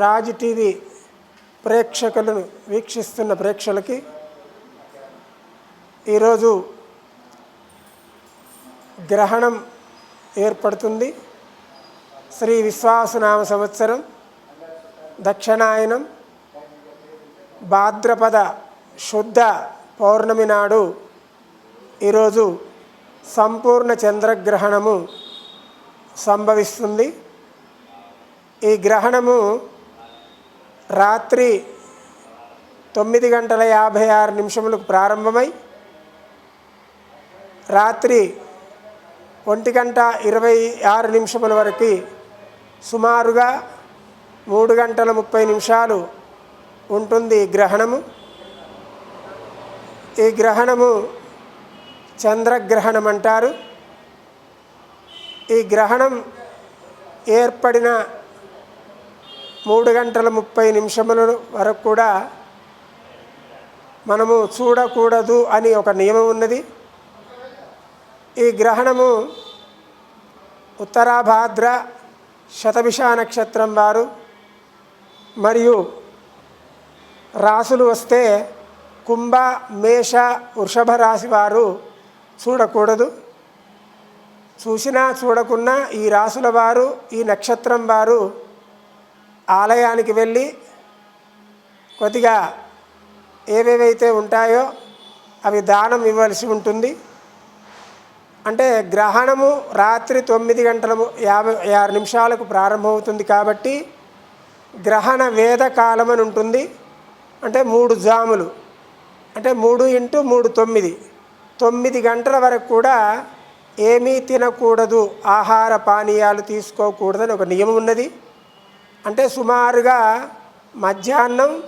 Raj TV ప్రేక్షకులను వీక్షిస్తున్న ప్రేక్షకులకి ఈరోజు గ్రహణం ఏర్పడుతుంది. శ్రీ విశ్వాసనామ సంవత్సరం దక్షిణాయనం భాద్రపద శుద్ధ పౌర్ణమి నాడు ఈరోజు సంపూర్ణ చంద్రగ్రహణము సంభవిస్తుంది. ఈ గ్రహణము రాత్రి తొమ్మిది గంటల యాభై ఆరు నిమిషములకు ప్రారంభమై రాత్రి ఒంటి గంట ఇరవై ఆరు నిమిషముల వరకు సుమారుగా మూడు గంటల ముప్పై నిమిషాలు ఉంటుంది గ్రహణము. ఈ గ్రహణము చంద్రగ్రహణం అంటారు. ఈ గ్రహణం ఏర్పడిన మూడు గంటల ముప్పై నిమిషముల వరకు కూడా మనము చూడకూడదు అని ఒక నియమం ఉన్నది. ఈ గ్రహణము ఉత్తరాభాద్ర శతభిష నక్షత్రం వారు మరియు రాసులు వస్తే కుంభ మేష వృషభ రాశి వారు చూడకూడదు. చూసినా చూడకున్నా ఈ రాసుల వారు ఈ నక్షత్రం వారు ఆలయానికి వెళ్ళి కొద్దిగా ఏవేవైతే ఉంటాయో అవి దానం ఇవ్వాల్సి ఉంటుంది. అంటే గ్రహణము రాత్రి తొమ్మిది గంటల యాభై ఆరు నిమిషాలకు ప్రారంభమవుతుంది కాబట్టి గ్రహణ వేద కాలం అని ఉంటుంది. అంటే మూడు జాములు. అంటే మూడు ఇంటూ మూడు తొమ్మిది. తొమ్మిది గంటల వరకు కూడా ఏమీ తినకూడదు. ఆహార పానీయాలు తీసుకోకూడదని ఒక నియమం ఉన్నది. అంటే సుమారుగా మధ్యాహ్నం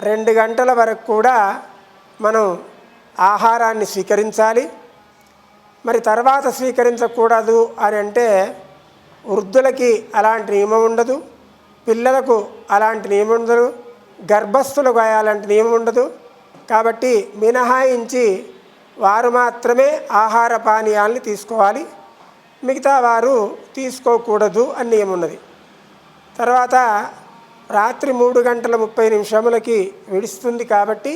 రెండు గంటల వరకు కూడా మనం ఆహారాన్ని స్వీకరించాలి. మరి తర్వాత స్వీకరించకూడదు అని అంటే వృద్ధులకి అలాంటి నియమం ఉండదు. పిల్లలకు అలాంటి నియమం ఉండదు. గర్భస్థులకు అలాంటి నియమం ఉండదు. కాబట్టి మినహాయించి వారు మాత్రమే ఆహార పానీయాల్ని తీసుకోవాలి. మిగతా వారు తీసుకోకూడదు అని నియమం ఉన్నది. తర్వాత రాత్రి మూడు గంటల ముప్పై నిమిషములకి విడుస్తుంది కాబట్టి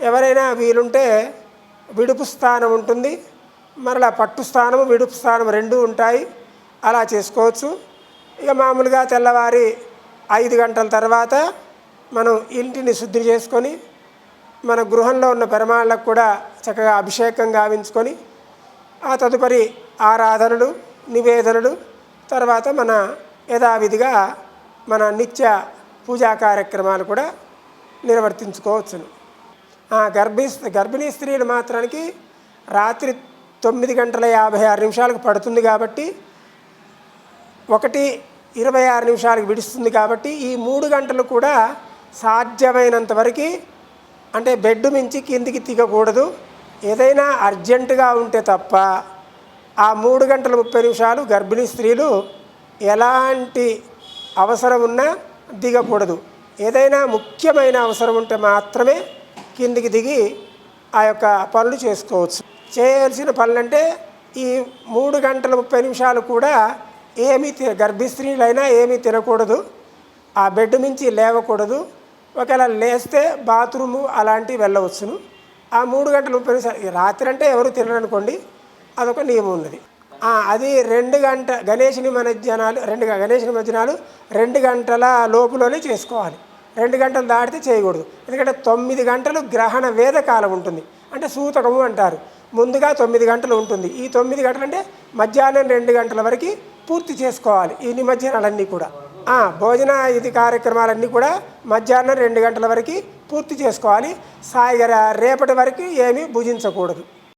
ఎవరైనా వీలుంటే విడుపు స్థానం ఉంటుంది. మరలా పట్టు స్థానం విడుపు స్థానం రెండు ఉంటాయి. అలా చేసుకోవచ్చు. ఇక మామూలుగా తెల్లవారి ఐదు గంటల తర్వాత మనం ఇంటిని శుద్ధి చేసుకొని మన గృహంలో ఉన్న పెరమాళ్ళకు కూడా చక్కగా అభిషేకం గావించుకొని ఆ తదుపరి ఆరాధనలు నివేదనలు తర్వాత మన యథావిధిగా మన నిత్య పూజా కార్యక్రమాలు కూడా నిర్వర్తించుకోవచ్చును. ఆ గర్భి గర్భిణీ స్త్రీలు మాత్రానికి రాత్రి తొమ్మిది గంటల యాభై ఆరు నిమిషాలకు పడుతుంది కాబట్టి ఒకటి ఇరవై ఆరు నిమిషాలకు విడుస్తుంది కాబట్టి ఈ మూడు గంటలు కూడా సాధ్యమైనంత వరకు అంటే బెడ్ మించి కిందికి దిగకూడదు ఏదైనా అర్జెంటుగా ఉంటే తప్ప ఆ మూడు గంటల ముప్పై నిమిషాలు గర్భిణీ స్త్రీలు ఎలాంటి అవసరం ఉన్నా దిగకూడదు. ఏదైనా ముఖ్యమైన అవసరం ఉంటే మాత్రమే కిందికి దిగి ఆ యొక్క పనులు చేసుకోవచ్చు. చేయాల్సిన పనులు అంటే ఈ మూడు గంటల ముప్పై నిమిషాలు కూడా ఏమీ తి గర్భిణీ ఏమీ తినకూడదు. ఆ బెడ్ మించి లేవకూడదు. ఒకవేళ లేస్తే బాత్రూము అలాంటివి వెళ్ళవచ్చును. ఆ మూడు గంటల ముప్పై నిమిషాలు రాత్రి అంటే ఎవరు తినరనుకోండి అదొక నియమం ఉన్నది. అది రెండు గంట గణేష్ నిమజ్జనాలు రెండు గణేషుని గణేష్ నిమజ్జనాలు రెండు గంటల లోపులోనే చేసుకోవాలి. రెండు గంటలు దాటితే చేయకూడదు. ఎందుకంటే తొమ్మిది గంటలు గ్రహణ వేద కాలం ఉంటుంది. అంటే సూతకము అంటారు. ముందుగా తొమ్మిది గంటలు ఉంటుంది. ఈ తొమ్మిది గంటలు అంటే మధ్యాహ్నం రెండు గంటల వరకు పూర్తి చేసుకోవాలి. ఈ నిమజ్జనాలన్నీ కూడా. భోజన ఇది కార్యక్రమాలన్నీ కూడా మధ్యాహ్నం రెండు గంటల వరకు పూర్తి చేసుకోవాలి. సాయిగర రేపటి వరకు ఏమీ భుజించకూడదు.